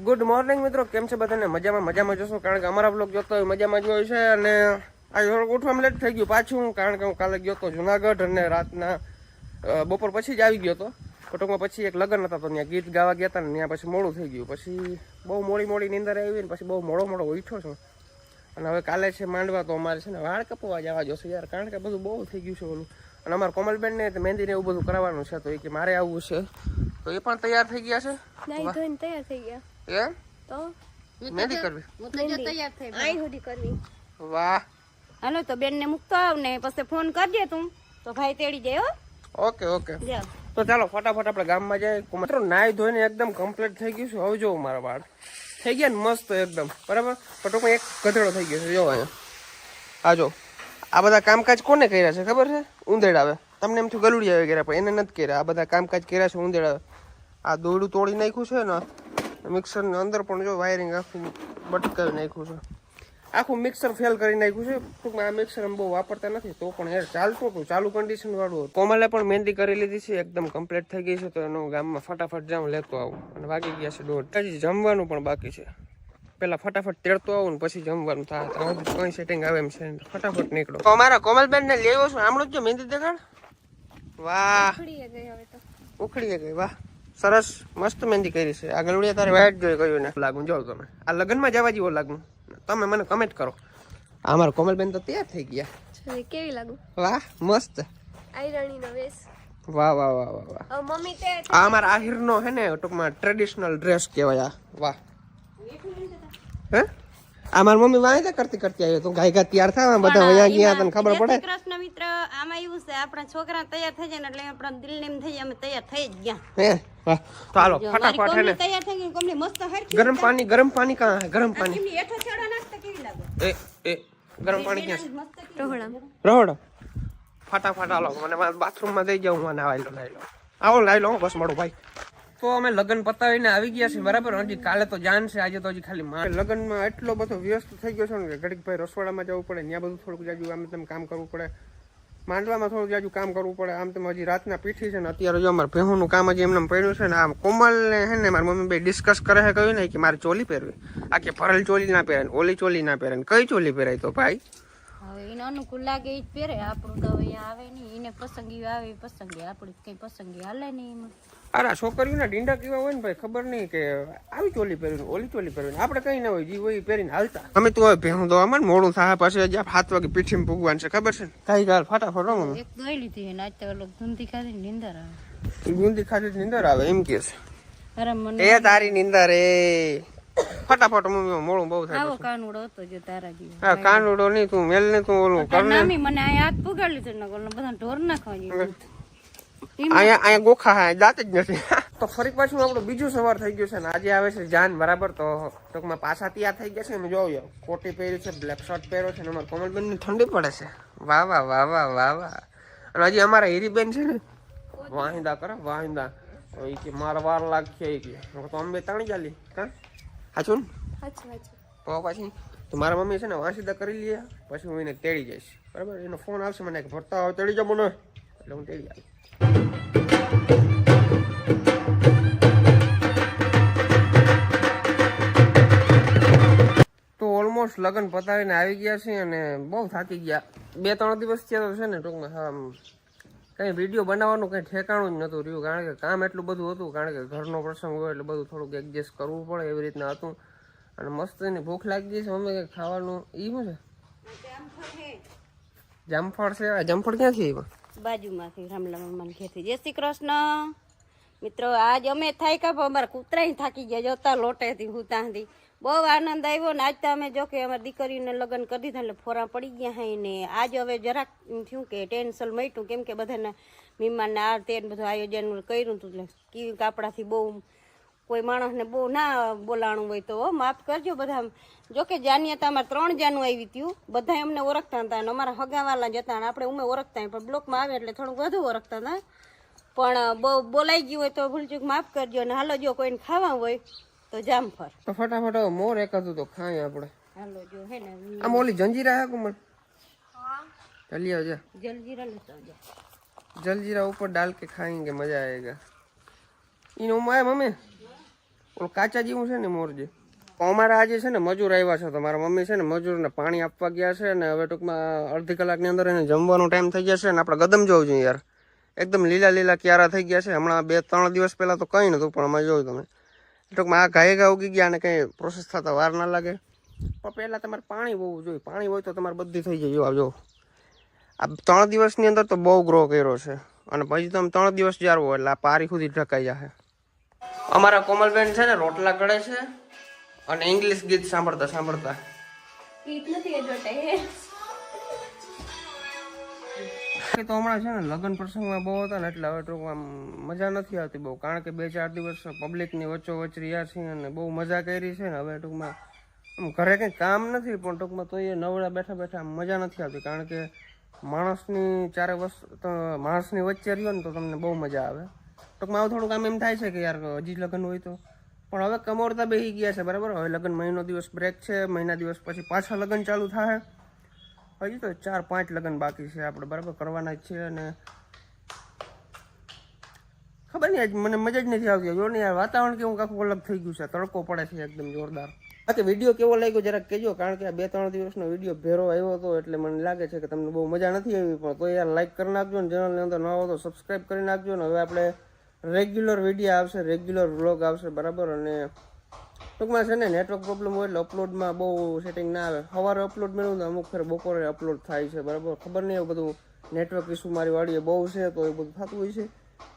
Good morning મિત્રો કેમ છે બધાને? મજામાં મજામાં જશો કારણ કે અમારા બ્લોગ જોતો હોય મજામાં જ હોય છે અને આ થોડુંક ઉઠવામાં લેટ થઈ ગયું પાછું કારણ કે હું કાલે ગયો હતો જુનાગઢ અને રાતના બપોર પછી જ આવી ગયો હતો ટૂંકમાં પછી એક લગ્ન હતા તો ત્યાં ગીત ગાવા ગયા હતા ને ત્યાં પછી મોડું થઈ ગયું. પછી બહુ મોડી મોડી નીંદર આવી ને પછી બહુ મોડો મોડો ઉઠ્યો છું. અને હવે કાલે છે માંડવા તો અમારે છે ને વાળ કપવા જવા જોશે યાર કારણ કે બધું બહુ થઈ ગયું છે ઓલું. અને અમારે કોમલબેન ને મહેંદી એવું બધું કરાવવાનું છે તો એ કે મારે આવવું છે. તો એ પણ તૈયાર થઈ ગયા છે? તૈયાર થઈ ગયા. એ તો? મહેંદી કરવી. હું તો જો તૈયાર થઈ આઈ સુધી કરવી. વાહ. હાલો તો બેન ને મૂકતો આવ ને પછી ફોન કરજે તું. તો ભાઈ તેડી જાય હો. Okay okay. તો ચાલો ફટાફટ આપણે ગામમાં જાય મિત્રો નાઈ ધોઈને એકદમ કમ્પ્લીટ થઈ ગયું છે. હવે મારા વાળ થઈ ગયા ને મસ્ત એકદમ. બરાબર? પણ ટૂંકમાં એક ગધેડો થઈ ગયો છે. જો અહીંયા. આ જો. આ બધા કામકાજ કોને કર્યા છે? ખબર છે? ઉંદેડ આવે તમને એમ થયું ગલુડી આવે કર્યા પણ એને નથી કર્યા. આ બધા કામકાજ કર્યા છે ઉંદેડ આવે આ દોરડું તોડી નાખ્યું છે ને મિક્સરની અંદર પણ જો વાયરિંગ આખું બટકાવી નાખ્યું છે. આખું મિક્સર ફેલ કરી નાખ્યું છે. ટૂંકમાં આ મિક્સર અમે બહુ વાપરતા નથી તો પણ યાર ચાલતું હતું. ચાલુ કન્ડિશન વાળું હતું. કોમલે પણ મહેંદી કરી લીધી છે. એકદમ કમ્પ્લીટ થઈ ગઈ છે. તો એનું ગામમાં ફટાફટ જાઉં લેતો આવું. અને વાગી ગયા છે દોઢ. હજી જમવાનું પણ બાકી છે. પેલા ફટાફટ તેડતો આવું ને પછી જમવાનું થાય. હજી કઈ સેટિંગ આવે એમ છે. ફટાફટ નીકળો. તો અમારા કોમલબેન ને લેવો છું. આમળું જ જો મહેંદી દેખાડ. વાહ. ખડીએ ગઈ હવે તો. ઉખડી ગઈ. વાહ. સરસ મસ્ત મહેંદી કરી છે. આ ગલુડિયા તારે વાઈટ જોઈ કહ્યું ને લાગુ જો તમે. આ લગ્નમાં જવા જેવો લાગુ. તમે મને કમેન્ટ કરો. આ મારા કોમલબેન તો તૈયાર થઈ ગયા. કેવી લાગુ? વાહ મસ્ત. આયરણીનો વેશ. વાહ વાહ વાહ વાહ વાહ. મમ્મી તે આ અમારા આહિરનો હે ને ટૂંકમાં ટ્રેડિશનલ ડ્રેસ કહેવાય આ. વાહ. હે? આ મારી મમ્મી વાંધા કરતી કરતી આવ્યો તો ગાય ગા તૈયાર થાય બધા અહીંયા ગયા તને ખબર પડે? કૃષ્ણ મિત્ર આમાં એવું છે આપણા છોકરા તૈયાર થઈ જાય એટલે આપણા દિલ નેમ થઈ જાય અમે તૈયાર થઈ જ ગયા. હે? વાહ. ફટાફટ હે તૈયાર થઈ ગઈ કોમલી મસ્ત હરખી ગરમ પાણી ગરમ પાણી કા ગરમ પાણી. એમની હેઠો છેડો નાસ્તો કેવી લાગે? એ એ ગરમ પાણી ક્યાં રોહડા. રોહડા રહોડો. ફટાફટ હાલો મને બાથરૂમ બાથરૂમમાં જઈ જાઉં મને આવેલો લાવી લો આવો લાવી લો બસ મારું ભાઈ. તો અમે લગ્ન પતાવીને આવી ગયા છીએ, બરાબર? હજી કાલે તો જાન છે, આજે તો હજી ખાલી માં લગ્નમાં એટલો બધો વ્યસ્ત થઈ ગયો છે ને કે ઘડીક ભાઈ રસોડામાં જવું પડે, ત્યાં બધું થોડુંક જાજુ આમ તેમ કામ કરવું પડે. માંડવામાં થોડુંક જાજુ કામ કરવું પડે, આમ તેમ હજી રાતના પીઠી છે ને અત્યારે જો અમારે ભેહુંનું કામ હજી એમને પડ્યું છે ને આમ કોમલ ને હે ને મારી મમ્મી બે ડિસ્કસ કરે છે કહ્યું ને કે મારે ચોલી પહેરવી. આ કે ભરેલ ચોલી ના પહેરે ઓલી ચોલી ના પહેરે કઈ ચોલી પહેરાય તો ભાઈ? હવે એને અનુકૂળ લાગે એ જ પહેરે. આપણું તો અહીંયા આવે નહીં એને પસંદગી આવે પસંદગી આપણી કઈ પસંદગી હાલે નહીં એમાં. અરે છોકરીઓના ડીંડા કેવા હોય ને ભાઈ ખબર નહીં કે આવી ચોલી પહેરીને ઓલી ચોલી પહેરીને. આપણે કઈ ના હોય જી હોય પહેરીને હાલતા. અમે તો ભેહું દો અમારે મોડું થાય પાસે આ સાત વાગે પીઠીમાં ભૂગવાન છે ખબર છે ને? કઈ ગાલ ફટાફટ રમો. એક દોઈ લીધી અને આજ તો ઓલો ધૂંધી ખાધી ને નીંદર આવે. ગુંદી ખાધી નીંદર આવે એમ કે છે. અરે મને એ તારી નીંદર એ. ફટાફટ મમ્મી મોડું બહુ થાય આવો કાનુડો હતો જો તારા જેવો હા કાનુડો નહીં તું મેલ ને તું ઓલું કર ને મને અહીંયા હાથ પુગાડી છે ને ઓલો બધા ઢોર નાખવા જેવું અહીંયા અહીંયા ગોખા હા દાંત જ નથી. તો ફરી પાછું આપણું બીજું સવાર થઈ ગયું છે ને આજે આવે છે જાન બરાબર? તો ટૂંકમાં પાછા તૈયાર થઈ ગયા છે અમે જોયો કોટી પહેરી છે બ્લેક શર્ટ પહેર્યો છે ને અમારે કોમલબેન ને ઠંડી પડે છે. વાહ વાહ વાહ વાહ વાહ વાહ. અને હજી અમારા હીરીબેન છે ને વાહિંદા કરે વાહિંદા એ કે મારા વાર લાગશે એ કે. તો અમે ત્રણ ચાલી હા અચ્છા તો પછી તો મારા મમ્મી છે ને વાંસીદા કરી લે પછી હું એને તેડી જઈશ. બરાબર? એનો ફોન આવશે મને કે ભરતા આવો તેડી જાઓ મને. એટલે હું તેડી આવી તો ઓલમોસ્ટ લગ્ન પતાવીને આવી ગયા છે અને બહુ થાકી ગયા. બે ત્રણ દિવસ થયા તો છે ને ટૂંકમાં આમ કંઈ વીડિયો બનાવવાનું કંઈ ઠેકાણું જ નહોતું રહ્યું, કારણ કે કામ એટલું બધું હતું, કારણ કે ઘરનો પ્રસંગ હોય એટલે બધું થોડુંક એડજસ્ટ કરવું પડે એવી રીતના હતું. અને મસ્ત એની ભૂખ લાગી ગઈ છે, મમ્મી કંઈક ખાવાનું એ શું છે? જામફળ છે, આ જામફળ ક્યાંથી બાજુમાંથી રામલા મામાને ખેતી જય શ્રી કૃષ્ણ. મિત્રો, આજ અમે થાય કા પણ અમારા કૂતરાય થાકી ગયા જોતા લોટેથી હું ત્યાંથી બહુ આનંદ આવ્યો ને આજ તો અમે જો કે અમારી દીકરીને લગ્ન કરી દીધા એટલે ફોરા પડી ગયા હે ને. આજ હવે જરાક થયું કે ટેન્શન મટ્યું કેમ કે બધાને મહેમાનને આ તે બધું આયોજન કર્યું હતું એટલે કીવી કાપડાથી બહુ કોઈ માણસને બહુ ના બોલાણું હોય તો. માફ કરજો બધા. જો કે જાન્યતા અમારે ત્રણ જાનું આવી થયું. બધા અમને ઓળખતા હતા અને અમારા હગાવાલા જતા આપણે ઉમે ઓળખતા પણ બ્લોકમાં આવે એટલે થોડુંક વધુ ઓળખતા હતા. પણ બહુ બોલાઈ ગયું હોય તો ભૂલચૂક માફ કરજો અને હાલો જો કોઈને ખાવા હોય તો જામ ફર. તો ફટાફટ મોર એક હતું તો ખાય આપણે. હાલો જો હે ને આમ ઓલી જંજીરા હે કુમર? જલ્દી આવજો જલજીરા લેતા આવજો જલજીરા ઉપર ડાલ કે ખાએંગે મજા આવેગા એનો માય મમ્મી? ઓલું કાચા જેવું છે ને મોર જે. અમારા આજે છે ને મજૂર આવ્યા છે તો મારા મમ્મી છે ને મજૂરને પાણી આપવા ગયા છે ને હવે ટૂંકમાં અડધી કલાકની અંદર એને જમવાનો ટાઈમ થઈ જશે ને આપણે ગદમ જવું જોઈએ યાર. એકદમ લીલા લીલા ક્યારા થઈ ગયા છે. હમણાં બે ત્રણ દિવસ પહેલાં તો કંઈ નહોતું, પણ અમે જોયું તમે. ટૂંકમાં આ ઘાએ ઘા ઉગી ગયા અને કંઈ પ્રોસેસ થતા વાર ના લાગે. પણ પહેલાં તમારે પાણી હોવું જોઈએ. પાણી હોય તો તમારે બધી થઈ જાય. આવજો આ ત્રણ દિવસની અંદર તો બહુ ગ્રો કર્યો છે. અને પછી તમે ત્રણ દિવસ જાળવો એટલે આ પારી સુધી ઢકાઈ જશે અમારા કોમલબેન છે ને, રોટલા ગળે છે અને ઇંગ્લિશ ગીત સાંભળતા સાંભળતા. ગીત નથી તો હમણાં છે ને લગ્ન પ્રસંગમાં બહુ હતા ને એટલે હવે ટૂંકમાં આમ મજા નથી આવતી બહુ. કારણ કે બે ચાર દિવસ પબ્લિકની વચ્ચો વચ્ચ રહ્યા છીએ અને બહુ મજા કરી છે ને હવે ટૂંકમાં આમ ઘરે કંઈ કામ નથી, પણ ટૂંકમાં તો એ નવડા બેઠા બેઠા મજા નથી આવતી. કારણ કે માણસની ચારે વસ્તુ માણસની વચ્ચે રહ્યો ને તો તમને બહુ મજા આવે. ટૂંકમાં આવું થોડુંક આમ એમ થાય છે કે યાર હજી લગ્ન હોય તો. પણ હવે કમોરતા બેસી ગયા છે, બરાબર? હવે લગ્ન મહિનો દિવસ બ્રેક છે, મહિના દિવસ પછી પાછા લગ્ન ચાલુ થાય. હજી તો ચાર પાંચ લગ્ન બાકી છે આપણે, બરાબર? કરવાના છે અને ખબર નહીં, આજ મને મજા જ નથી આવતી. જો ને યાર વાતાવરણ કેવું આખું અલગ થઈ ગયું છે. તડકો પડે છે એકદમ જોરદાર. બાકી વીડિયો કેવો લાગ્યો જરાક કહેજો, કારણ કે આ બે ત્રણ દિવસનો વીડિયો ભેરો આવ્યો હતો એટલે મને લાગે છે કે તમને બહુ મજા નથી આવી, પણ તો યાર લાઇક કરી નાખજો ને ચેનલની અંદર ન આવો તો સબસ્ક્રાઈબ કરી નાખજો ને હવે આપણે રેગ્યુલર વીડિયો આવશે રેગ્યુલર વ્લોગ આવશે, બરાબર? અને ટૂંકમાં છે ને નેટવર્ક પ્રોબ્લેમ હોય એટલે અપલોડમાં બહુ સેટિંગ ના આવે. સવારે અપલોડ મેળવું તો અમુક ફેર બપોરે અપલોડ થાય છે, બરાબર? ખબર નહીં એવું બધું નેટવર્ક ઇસ્યુ મારી વાડીએ બહુ છે તો એ બધું થતું હોય છે.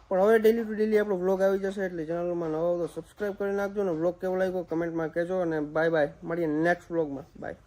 પણ હવે ડેલી ટુ ડેલી આપણો વ્લોગ આવી જશે એટલે ચેનલમાં નવો તો સબસ્ક્રાઈબ કરી નાખજો ને બ્લોગ કેવો લાગ્યો કમેન્ટમાં કહેજો અને બાય બાય મળીએ નેક્સ્ટ બ્લોગમાં બાય